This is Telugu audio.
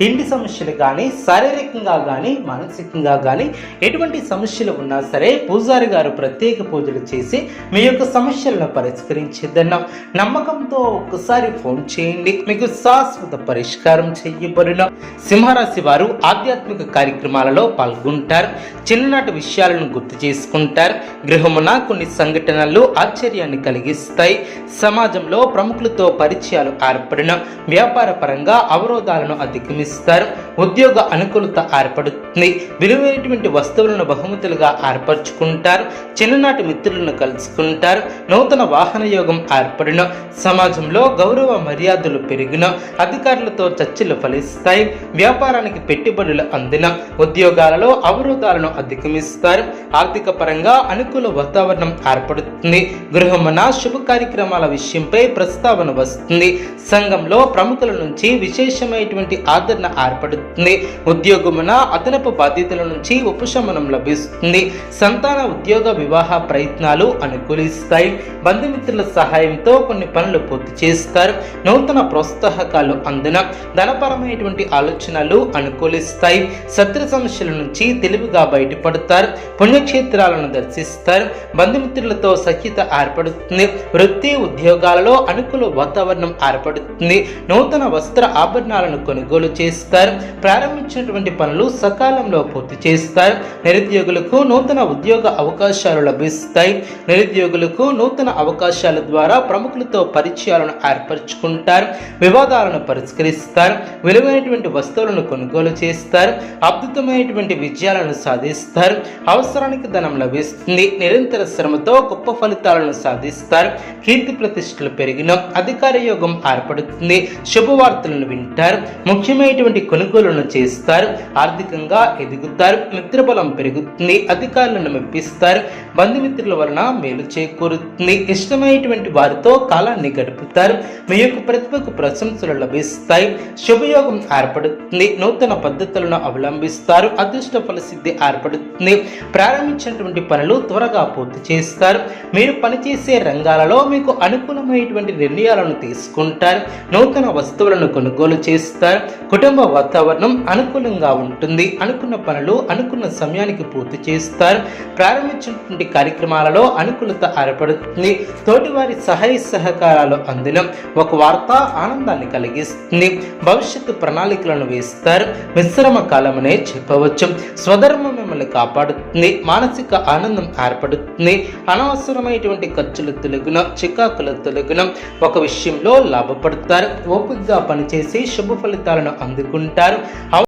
ఇంటి సమస్యలు కానీ శారీరకంగా కానీ మానసికంగా కానీ ఎటువంటి సమస్యలు ఉన్నా సరే పూజారి గారు ప్రత్యేక పూజలు చేసి మీ యొక్క సమస్యలను పరిష్కరించేద్దన్నాం నమ్మకంతో ఒక్కసారి ఫోన్ చేయండి. మీకు శాశ్వత పరిష్కారం చెయ్యబడిన సింహరాశి వారు ఆధ్యాత్మిక కార్యక్రమాలలో పాల్గొంటారు. చిన్ననాటి విషయాలను గుర్తు చేసుకుంటారు. గృహమున కొన్ని సంఘటనలు ఆశ్చర్యాన్ని కలిగిస్తాయి. సమాజంలో ప్రముఖులతో పరిచయాలు ఏర్పడిన. వ్యాపార పరంగా అవరోధాలను అధిగమిస్తారు ఉద్యోగ అనుకూలత ఏర్పడుతుంది. విలువైనటువంటి వస్తువులను బహుమతులుగా ఏర్పరచుకుంటారు. చిన్ననాటి మిత్రులను కలుసుకుంటారు. నూతన వాహన యోగం ఏర్పడిన. సమాజంలో గౌరవ మర్యాదలు పెరిగిన. అధికారులతో చర్చలు ఫలిస్తాయి. వ్యాపారానికి పెట్టుబడులు అందిన. ఉద్యోగాలలో అవరోధాలను అధిగమిస్తారు. ఆర్థిక పరంగా అనుకూల వాతావరణం ఏర్పడుతుంది. గృహమున శుభ కార్యక్రమాల విషయంపై ప్రస్తావన వస్తుంది. సంఘంలో ప్రముఖుల నుంచి విశేషమైనటువంటి ఆదరణ ఏర్పడుతుంది. ఉద్యోగమున అదనపు బాధ్యతల నుంచి ఉపశమనం లభిస్తుంది. సంతాన ఉద్యోగ వివాహ ప్రయత్నాలు అనుకూలిస్తాయి. బంధుమిత్రుల సహాయంతో కొన్ని పనులు పూర్తి చేస్తారు. నూతన ప్రోత్సాహకాలు అందున ధనపరమైనటువంటి ఆలోచనలు అనుకూలిస్తాయి. శత్రు సమస్యల నుంచి తెలివిగా బయటపడతారు. పుణ్యక్షేత్రాలను దర్శిస్తారు. బంధుమిత్రులతో సఖ్యత ఏర్పడుతుంది. వృత్తి ఉద్యోగాలలో అనుకూల వాతావరణం ఏర్పడుతుంది. నూతన వస్త్ర ఆభరణాలను కొనుగోలు చేస్తారు. ప్రారంభించినటువంటి పనులు సకాలంలో పూర్తి చేస్తారు. నిరుద్యోగులకు నూతన ఉద్యోగ అవకాశాలు లభిస్తాయి. నిరుద్యోగులకు నూతన అవకాశాల ద్వారా ప్రముఖులతో పరిచయాలను ఏర్పరచుకుంటారు. వివాదాలను పరిష్కరిస్తారు. విలువైనటువంటి వస్తువులను కొనుగోలు చేస్తారు. అద్భుతమైనటువంటి విజయాలను సాధిస్తారు. అవసరానికి ధనం లభిస్తుంది. నిరంతర శ్రమతో గొప్ప ఫలితాలను సాధిస్తారు. కీర్తి ప్రతిష్టలు పెరిగిన అధికార యోగం ఏర్పడుతుంది. శుభవార్తలను వింటారు. ముఖ్యమైనటువంటి కొనుగోలను చేస్తారు. ఆర్థికంగా ఎదుగుతారు. మిత్రబలం పెరుగుతుంది. అధికారులను మెప్పిస్తారు. బంధుమిత్రుల వలన మేలు చేకూరుతుంది. ఇష్టమైనటువంటి వారితో కాలాన్ని గడుపుతారు. మీ యొక్క ప్రతిభకు ప్రశంసలు లభిస్తాయి. శుభయోగం ఏర్పడుతుంది. నూతన పద్ధతులను అవలంబిస్తారు. అదృష్ట ఫలసిద్ధి ఏర్పడుతుంది. ప్రారంభించినటువంటి పనులు త్వరగా పూర్తి చేస్తారు. మీరు పనిచేసే రంగాలలో మీకు అనుకూలమైనటువంటి నిర్ణయాలను తీసుకుంటారు. నూతన వస్తువులను కొనుగోలు చేస్తారు. కుటుంబ వాతావరణం అనుకూలంగా ఉంటుంది. అనుకున్న పనులు అనుకున్న సమయానికి పూర్తి చేస్తారు. ప్రారంభించినటువంటి కార్యక్రమాలలో అనుకూలత ఏర్పడుతుంది. తోటివారి సహాయ సహకారాలు అందినం ఒక వార్త ఆనందాన్ని కలిగిస్తుంది. భవిష్యత్తు ప్రణాళికలను వేస్తారు. మిశ్రమ కాలమనే చెప్పవచ్చు. స్వధర్మం మిమ్మల్ని కాపాడుతుంది మానసిక ఆనందం ఏర్పడుతుంది అనవసరమైనటువంటి ఖర్చుల తొలగిన చికాకుల తొలగిన ఒక విషయంలో లాభపడతారు. ఓపికగా పనిచేసి శుభ ఫలితాలను అందుకుంటారు.